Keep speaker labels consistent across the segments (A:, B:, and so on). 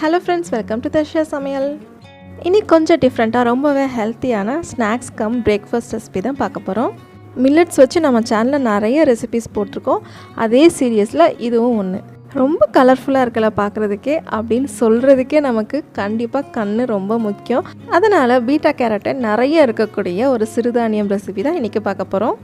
A: Hello friends welcome to Darsha சமையல் இன்னைக்கு கொஞ்சம் டிஃப்ரெண்ட்டாக ரொம்பவே ஹெல்த்தியான ஸ்நாக்ஸ் கம் பிரேக்ஃபாஸ்ட் ரெசிபி தான் பார்க்க போகிறோம் மில்லட்ஸ் வச்சு நம்ம சேனலில் நிறைய ரெசிபிஸ் போட்டிருக்கோம். அதே சீரியஸில் இதுவும் ஒன்று ரொம்ப கலர்ஃபுல்லாக இருக்கல பார்க்குறதுக்கே அப்படின்னு சொல்கிறதுக்கே நமக்கு கண்டிப்பாக கண் ரொம்ப முக்கியம். அதனால் பீட்டா கேரட்டை நிறைய இருக்கக்கூடிய ஒரு சிறுதானியம் ரெசிபி தான் இன்றைக்கி பார்க்க போகிறோம்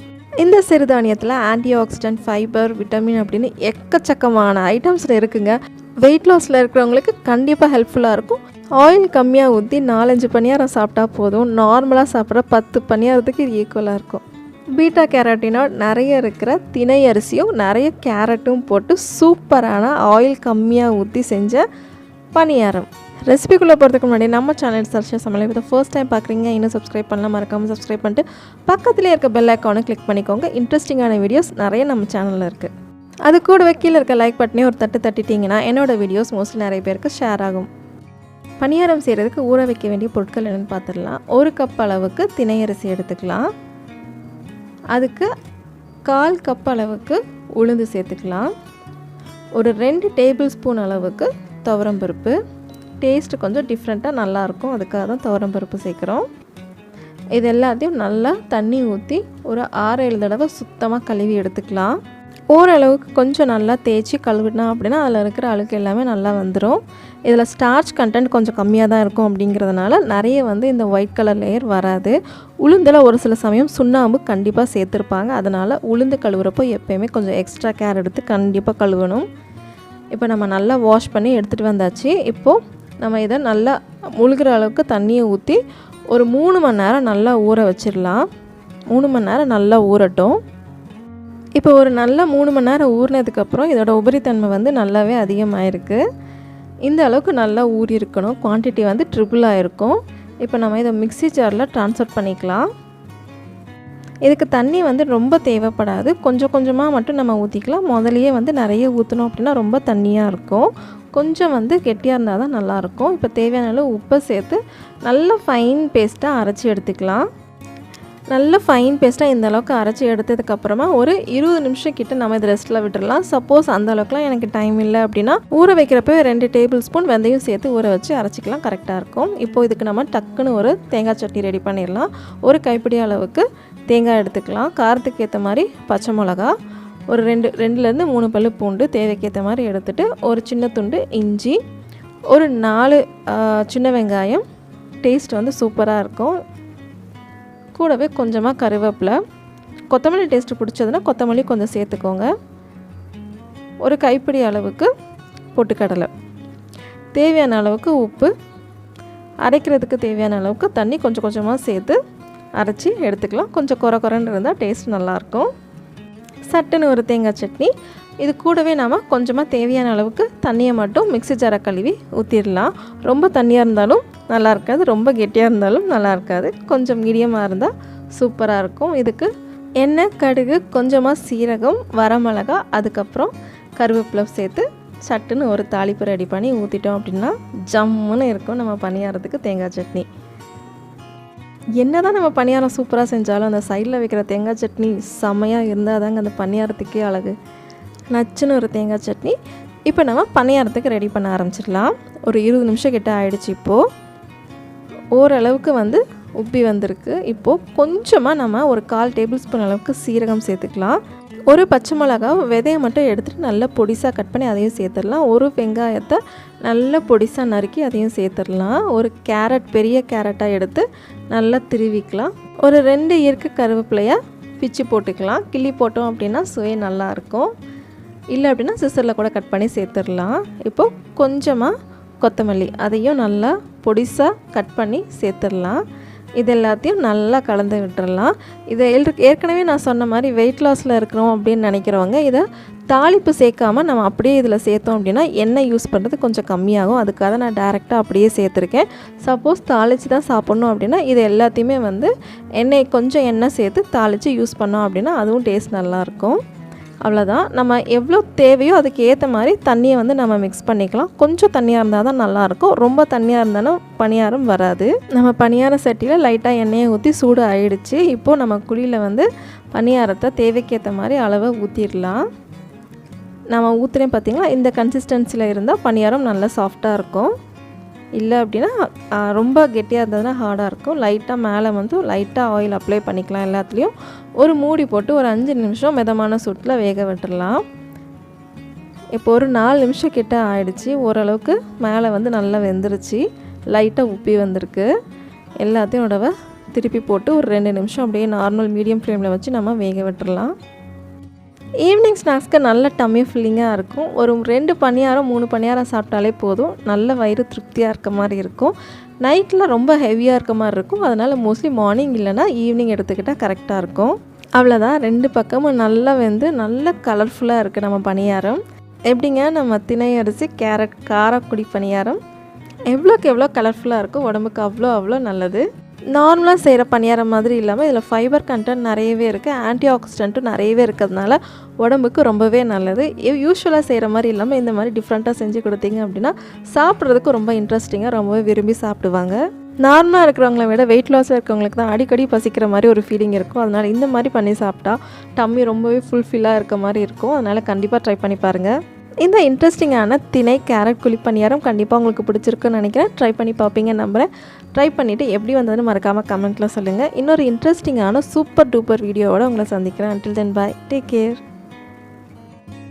A: இந்த சிறுதானியத்தில் ஆன்டி ஆக்சிடென்ட் ஃபைபர் விட்டமின் அப்படின்னு எக்கச்சக்கமான ஐட்டம்ஸில் இருக்குங்க. வெயிட் லாஸில் இருக்கிறவங்களுக்கு கண்டிப்பாக ஹெல்ப்ஃபுல்லாக இருக்கும். ஆயில் கம்மியாக ஊற்றி நாலஞ்சு பணியாரம் சாப்பிட்டா போதும். நார்மலாக சாப்பிட்ற பத்து பணியாரத்துக்கு இது ஈக்குவலாக இருக்கும். பீட்டா கேரட்டினா நிறைய இருக்கிற தினை அரிசியும் நிறைய கேரட்டும் போட்டு சூப்பரான ஆயில் கம்மியாக ஊற்றி செஞ்ச பணியாரம். ரெசிபிக்குள்ளே போகிறதுக்கு முன்னாடி நம்ம சேனல் சர்ச்சை சமையல் இப்போ ஃபர்ஸ்ட் டைம் பார்க்குறீங்க இன்னும் சப்ஸ்கிரைப் பண்ணலாம் மறக்காமல் சப்ஸ்கிரைப் பண்ணிட்டு பக்கத்துலேயே இருக்க பெல் ஐக்கானை கிளிக் பண்ணிக்கோங்க. இன்ட்ரெஸ்டிங்கான வீடியோஸ் நிறைய நம்ம சேனலில் இருக்குது அது கூடவே கீழே இருக்க லைக் பட்டனே ஒரு தட்டு தட்டிட்டிங்கன்னா என்னோடய வீடியோஸ் மோஸ்ட்லி நிறைய பேருக்கு ஷேர் ஆகும். பணியாரம் செய்கிறதுக்கு ஊற வைக்க வேண்டிய பொருட்கள் என்னென்னு பார்த்துடலாம். ஒரு கப் அளவுக்கு திணையரிசி எடுத்துக்கலாம். அதுக்கு கால் கப் அளவுக்கு உளுந்து சேர்த்துக்கலாம். ஒரு ரெண்டு டேபிள் ஸ்பூன் அளவுக்கு துவரம் பருப்பு. டேஸ்ட் கொஞ்சம் டிஃப்ரெண்ட்டாக நல்லாயிருக்கும். அதுக்காக தான் துவரம் பருப்பு சேர்க்குறோம். இது எல்லாத்தையும் நல்லா தண்ணி ஊற்றி ஒரு ஆறு ஏழு தடவை சுத்தமாக கழுவி எடுத்துக்கலாம். ஓரளவுக்கு கொஞ்சம் நல்லா தேய்ச்சி கழுவினா அப்படின்னா அதில் இருக்கிற அழுக்கு எல்லாமே நல்லா வந்துடும் இதில் ஸ்டார்ச் கண்டென்ட் கொஞ்சம் கம்மியாக தான் இருக்கும் அப்படிங்கிறதுனால நிறைய வந்து இந்த ஒயிட் கலர் லேயர் வராது. உளுந்தில் ஒரு சில சமயம் சுண்ணாம்பு கண்டிப்பாக சேர்த்துருப்பாங்க. அதனால் உளுந்து கழுவுறப்போ எப்போயுமே கொஞ்சம் எக்ஸ்ட்ரா கேர் எடுத்து கண்டிப்பாக கழுவணும். இப்போ நம்ம நல்லா வாஷ் பண்ணி எடுத்துகிட்டு வந்தாச்சு. இப்போது நம்ம இதை நல்லா முழுகிற அளவுக்கு தண்ணியை ஊற்றி ஒரு மூணு மணி நேரம் நல்லா ஊற வச்சிடலாம். மூணு மணி நேரம் நல்லா ஊறட்டும். இப்போ ஒரு நல்ல மூணு மணி நேரம் ஊறினதுக்கப்புறம் இதோட உபரித்தன்மை வந்து நல்லாவே அதிகமாகிருக்கு இந்த அளவுக்கு நல்லா ஊறி இருக்கணும். குவான்டிட்டி வந்து ட்ரிபிள் ஆகிருக்கும் இப்போ நம்ம இதை மிக்ஸி ஜாரில் ட்ரான்ஸ்ஃபர் பண்ணிக்கலாம். இதுக்கு தண்ணி வந்து ரொம்ப தேவைப்படாது. கொஞ்சம் கொஞ்சமாக மட்டும் நம்ம ஊற்றிக்கலாம் முதலையே வந்து நிறைய ஊற்றணும் அப்படின்னா ரொம்ப தண்ணியாக இருக்கும். கொஞ்சம் வந்து கெட்டியாக இருந்தால் தான் நல்லாயிருக்கும் இப்போ தேவையான அளவு உப்பை சேர்த்து நல்ல ஃபைன் பேஸ்ட்டாக அரைச்சி எடுத்துக்கலாம். நல்ல ஃபைன் பேஸ்ட்டாக இந்த அளவுக்கு அரைச்சி எடுத்ததுக்கப்புறமா ஒரு இருபது நிமிஷம் கிட்ட நம்ம இது ரெஸ்ட்டில் விட்டுடலாம் சப்போஸ் அந்த அளவுக்குலாம் எனக்கு டைம் இல்லை அப்படின்னா ஊற வைக்கிறப்ப ரெண்டு டேபிள் ஸ்பூன் வெந்தயம் சேர்த்து ஊற வச்சு அரைச்சிக்கலாம். கரெக்டாக இருக்கும். இப்போது இதுக்கு நம்ம டக்குன்னு ஒரு தேங்காய் சட்னி ரெடி பண்ணிடலாம். ஒரு கைப்பிடி அளவுக்கு தேங்காய் எடுத்துக்கலாம். காரத்துக்கு ஏற்ற மாதிரி பச்சை மிளகா ஒரு ரெண்டு ரெண்டுலேருந்து மூணு பல்லு பூண்டு தேவைக்கேற்ற மாதிரி எடுத்துகிட்டு ஒரு சின்ன துண்டு இஞ்சி ஒரு நாலு சின்ன வெங்காயம். டேஸ்ட் வந்து சூப்பராக இருக்கும். கூடவே கொஞ்சமாக கருவேப்பிலை கொத்தமல்லி டேஸ்ட்டு பிடிச்சதுன்னா கொத்தமல்லி கொஞ்சம் சேர்த்துக்கோங்க. ஒரு கைப்பிடி அளவுக்கு பொட்டுக்கடலை. தேவையான அளவுக்கு உப்பு. அரைக்கிறதுக்கு தேவையான அளவுக்கு தண்ணி கொஞ்சம் கொஞ்சமாக சேர்த்து அரைச்சி எடுத்துக்கலாம். கொஞ்சம் குறை குறைன்னு இருந்தால் டேஸ்ட் நல்லாயிருக்கும். சட்டுன்னு ஒரு தேங்காய் சட்னி. இது கூடவே நாம் கொஞ்சமாக தேவையான அளவுக்கு தண்ணியை மட்டும் மிக்ஸி ஜாரை கழுவி ஊற்றிடலாம் ரொம்ப தண்ணியாக இருந்தாலும் நல்லா இருக்காது ரொம்ப கெட்டியாக இருந்தாலும் நல்லா இருக்காது கொஞ்சம் மீடியமாக இருந்தால் சூப்பராக இருக்கும். இதுக்கு எண்ணெய் கடுகு கொஞ்சமாக சீரகம் வரமிளகா அதுக்கப்புறம் கருவேப்பிலை சேர்த்து சட்டுன்னு ஒரு தாளிப்பு ரெடி பண்ணி ஊற்றிட்டோம் அப்படின்னா ஜம்முன்னு இருக்கும் நம்ம பணியாரத்துக்கு தேங்காய் சட்னி. என்ன தான் நம்ம பணியாரம் சூப்பராக செஞ்சாலும் அந்த சைடில் வைக்கிற தேங்காய் சட்னி செமையாக இருந்தால் தாங்க அந்த பணியாரத்துக்கே அழகு. நச்சுன்னு ஒரு தேங்காய் சட்னி. இப்போ நம்ம பணியாரத்துக்கு ரெடி பண்ண ஆரம்பிச்சிடலாம். ஒரு இருபது நிமிஷம் கிட்ட ஆகிடுச்சு இப்போது ஓரளவுக்கு வந்து உப்பி வந்திருக்கு. இப்போது கொஞ்சமாக நம்ம ஒரு கால் டேபிள் ஸ்பூன் அளவுக்கு சீரகம் சேர்த்துக்கலாம். ஒரு பச்சை மிளகா விதையை மட்டும் எடுத்துகிட்டு நல்லா பொடிசாக கட் பண்ணி அதையும் சேர்த்துடலாம். ஒரு வெங்காயத்தை நல்லா பொடிசாக நறுக்கி அதையும் சேர்த்துடலாம். ஒரு கேரட் பெரிய கேரட்டாக எடுத்து நல்லா திருவிக்கலாம். ஒரு ரெண்டு இயற்கை கருவேப்பிலையாக பிச்சு போட்டுக்கலாம். கிள்ளி போட்டோம் அப்படின்னா சுவை நல்லாயிருக்கும் இல்லை அப்படின்னா சிசரில் கூட கட் பண்ணி சேர்த்துடலாம். இப்போது கொஞ்சமாக கொத்தமல்லி அதையும் நல்லா பொடிசாக கட் பண்ணி சேர்த்துடலாம். இது எல்லாத்தையும் நல்லா கலந்து விட்டுடலாம். இதை ஏற்கனவே நான் சொன்ன மாதிரி வெயிட் லாஸில் இருக்கிறோம் அப்படின்னு நினைக்கிறவங்க இதை தாளிப்பு சேர்க்காமல் நம்ம அப்படியே இதில் சேர்த்தோம் அப்படின்னா எண்ணெய் யூஸ் பண்ணுறது கொஞ்சம் கம்மியாகும். அதுக்காக நான் டேரெக்டாக அப்படியே சேர்த்துருக்கேன். சப்போஸ் தாளித்து தான் சாப்பிட்ணும் அப்படின்னா இது எல்லாத்தையுமே வந்து எண்ணெய் கொஞ்சம் எண்ணெய் சேர்த்து தாளித்து யூஸ் பண்ணோம் அப்படின்னா அதுவும் டேஸ்ட் நல்லாயிருக்கும் அவ்வளோதான் நம்ம எவ்வளோ தேவையோ அதுக்கு ஏற்ற மாதிரி தண்ணியை வந்து நம்ம மிக்ஸ் பண்ணிக்கலாம். கொஞ்சம் தண்ணியாக இருந்தால் தான் நல்லாயிருக்கும். ரொம்ப தண்ணியாக இருந்தாலும் பணியாரம் வராது. நம்ம பணியார சட்டியில் லைட்டாக எண்ணெயை ஊற்றி சூடு ஆயிடுச்சு. இப்போது நம்ம குழியில் வந்து பணியாரத்தை தேவைக்கேற்ற மாதிரி அளவை ஊற்றிடலாம் நம்ம ஊற்றுறேன் பார்த்திங்கன்னா இந்த கன்சிஸ்டன்சியில் இருந்தால் பணியாரம் நல்லா சாஃப்டாக இருக்கும். இல்லை அப்படின்னா ரொம்ப கெட்டியாக இருந்ததுன்னா ஹார்டாக இருக்கும். லைட்டாக மேலே வந்து லைட்டாக ஆயில் அப்ளை பண்ணிக்கலாம் எல்லாத்துலேயும். ஒரு மூடி போட்டு ஒரு அஞ்சு நிமிஷம் மிதமான சூட்டில் வேக விட்டுடலாம். இப்போ ஒரு நாலு நிமிஷம் கிட்ட ஆயிடுச்சு. ஓரளவுக்கு மேலே வந்து நல்லா வெந்துருச்சு. லைட்டாக உப்பி வந்திருக்கு. எல்லாத்தையும் உடவை திருப்பி போட்டு ஒரு ரெண்டு நிமிஷம் அப்படியே நார்மல் மீடியம் ஃப்ளேமில் வச்சு நம்ம வேக விட்டுடலாம். ஈவினிங் ஸ்நாக்ஸ்க்கு நல்ல டம்மி ஃபில்லிங்காக இருக்கும். ஒரு ரெண்டு பணியாரம் மூணு பணியாரம் சாப்பிட்டாலே போதும். நல்ல வயிறு திருப்தியாக இருக்க மாதிரி இருக்கும். நைட்டில் ரொம்ப ஹெவியாக இருக்க மாதிரி இருக்கும். அதனால் மோஸ்ட்லி மார்னிங் இல்லைன்னா ஈவினிங் எடுத்துக்கிட்டால் கரெக்டாக இருக்கும். அவ்வளோதான் ரெண்டு பக்கமும் நல்லா வெந்து நல்ல கலர்ஃபுல்லாக இருக்குது நம்ம பணியாரம். எப்படிங்க? நம்ம திணை அரிசி கேரட் காரக்குடி பணியாரம். எவ்வளோக்கு எவ்வளோ கலர்ஃபுல்லாக இருக்கும் உடம்புக்கு அவ்வளோ அவ்வளோ நல்லது. நார்மலாக செய்கிற பணியாரம் மாதிரி இல்லாமல் இதில் ஃபைபர் கண்டென்ட் நிறையவே இருக்குது ஆன்டி ஆக்சிடென்ட்டும் நிறையவே இருக்கிறதுனால உடம்புக்கு ரொம்பவே நல்லது. யூஸ்வலாக செய்கிற மாதிரி இல்லாமல் இந்த மாதிரி டிஃப்ரெண்ட்டாக செஞ்சு கொடுத்தீங்க அப்படின்னா சாப்பிட்றதுக்கு ரொம்ப இன்ட்ரெஸ்டிங்காக ரொம்பவே விரும்பி சாப்பிடுவாங்க. நார்மலாக இருக்கிறவங்கள விட வெயிட் லாஸாக இருக்கிறவங்களுக்கு தான் அடிக்கடி பசிக்கிற மாதிரி ஒரு ஃபீலிங் இருக்கும். அதனால் இந்த மாதிரி பண்ணி சாப்பிட்டா டம்மி ரொம்பவே ஃபுல்ஃபில்லாக இருக்க மாதிரி இருக்கும். அதனால் கண்டிப்பாக ட்ரை பண்ணி பாருங்கள் இந்த இன்ட்ரெஸ்டிங்கான திணை கேரட் குழி பணியாரம் கண்டிப்பாக உங்களுக்கு பிடிச்சிருக்குன்னு நினைக்கிறேன். ட்ரை பண்ணி பார்ப்பீங்க நம்புகிறேன் ட்ரை பண்ணிவிட்டு எப்படி வந்ததுன்னு மறக்காமல் கமெண்ட்டில் சொல்லுங்கள் இன்னொரு இன்ட்ரெஸ்டிங்கான சூப்பர் டூப்பர் வீடியோவோட உங்களை சந்திக்கிறேன். Until then bye take care